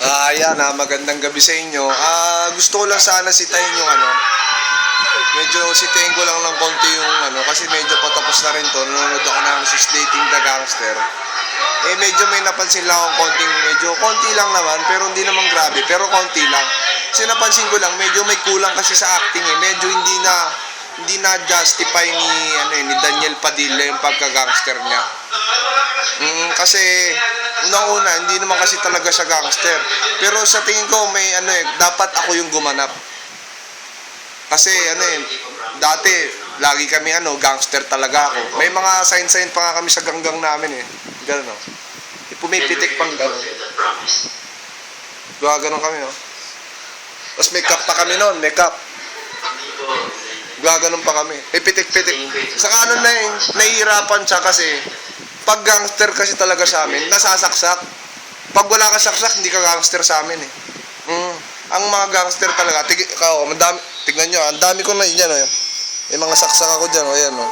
Ah, yan ah, magandang gabi sa inyo. Ah, gusto ko lang sana sitayin yung ano. Medyo sitayin ko lang ng konti yung ano kasi medyo patapos na rin to. Nanonood ako ng si Slating the Gangster. Eh medyo may napansin lang akong konting medyo konti lang naman pero hindi naman grabe pero konti lang. Kasi napansin ko lang medyo may kulang kasi sa acting eh. Medyo hindi na hindi na justify ni ano eh, Daniel Padilla yung pagka-gangster niya. Mm, kasi unang-una hindi naman kasi talaga siya gangster. Pero sa tingin ko may ano eh dapat ako yung gumanap. Kasi ano eh dati lagi kami ano gangster talaga ako. May mga sign-sign pa nga kami sa ganggang namin eh. Ganun oh. Pumipitik pang gano'n. Gawa ganun kami oh. Tapos may cup pa kami noon, may cup. Gaganon pa kami. Eh, pitik-pitik. Saka ano na eh, nahihirapan siya kasi pag gangster kasi talaga sa amin, nasasaksak. Pag wala ka saksak, hindi ka gangster sa amin eh. Mm. Ang mga gangster talaga, tig ikaw, ang dami, tignan nyo, ang dami ko na yun yan. Oh. May mga saksak ako dyan, oh, yan. Oh.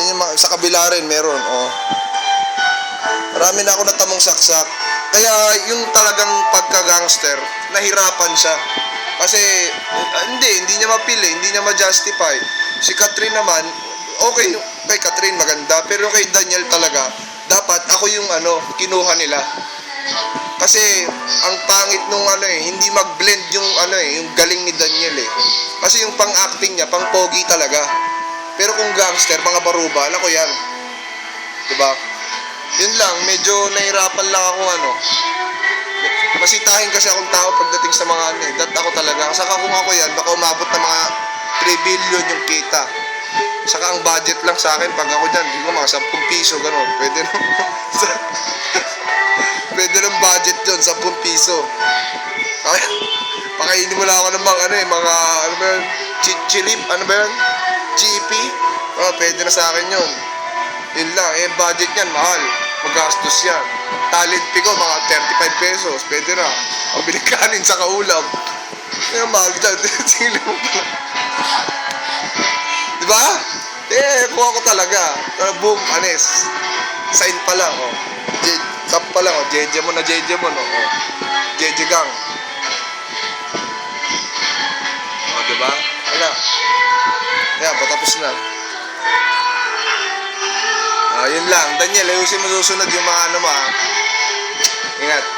Yan yung mga, sa kabila rin, meron. Oh. Marami na ako natamong saksak. Kaya yung talagang pagka-gangster, nahirapan siya. Kasi, uh, hindi, hindi niya mapili, hindi niya ma-justify. Si Catherine naman, okay, kay Catherine maganda, pero kay Daniel talaga, dapat ako yung ano, kinuha nila. Kasi, ang pangit nung ano eh, hindi mag-blend yung ano eh, yung galing ni Daniel eh. Kasi yung pang-acting niya, pang-pogi talaga. Pero kung gangster, mga baruba, alam ko yan. Diba? Yun lang, medyo nahirapan lang ako ano. Masitahin kasi akong tao pagdating sa mga ano eh. Dat ako talaga. Saka kung ako yan, baka umabot ng mga 3 billion yung kita. Saka ang budget lang sa akin, pag ako dyan, di ko mga 10 piso, gano'n. Pwede na. Pwede ng budget yun, 10 piso. Kaya, pakainin mo lang ako ng mga, ano eh, mga, ano ba yun? Chilip, ano ba yun? Chippy? Oh, pwede na sa akin yun. Yun lang, eh, budget yan, mahal. Magastos yan. Talent fee ko, mga 35 pesos. Pwede na. Biling kanin sa kaulam. Eh, mahal dyan. Mo pala. Di ba? Eh, kuha ko talaga. Uh, boom, anes. Sign pa lang, oh. J- Tap pa lang, oh. JJ mo na JJ mo, no? Oh. JJ gang. Oh, di ba? Ano? Yan, patapos na. Ah, yun lang. Daniel, ayusin mo susunod yung mga ano mo, ah. Ingat.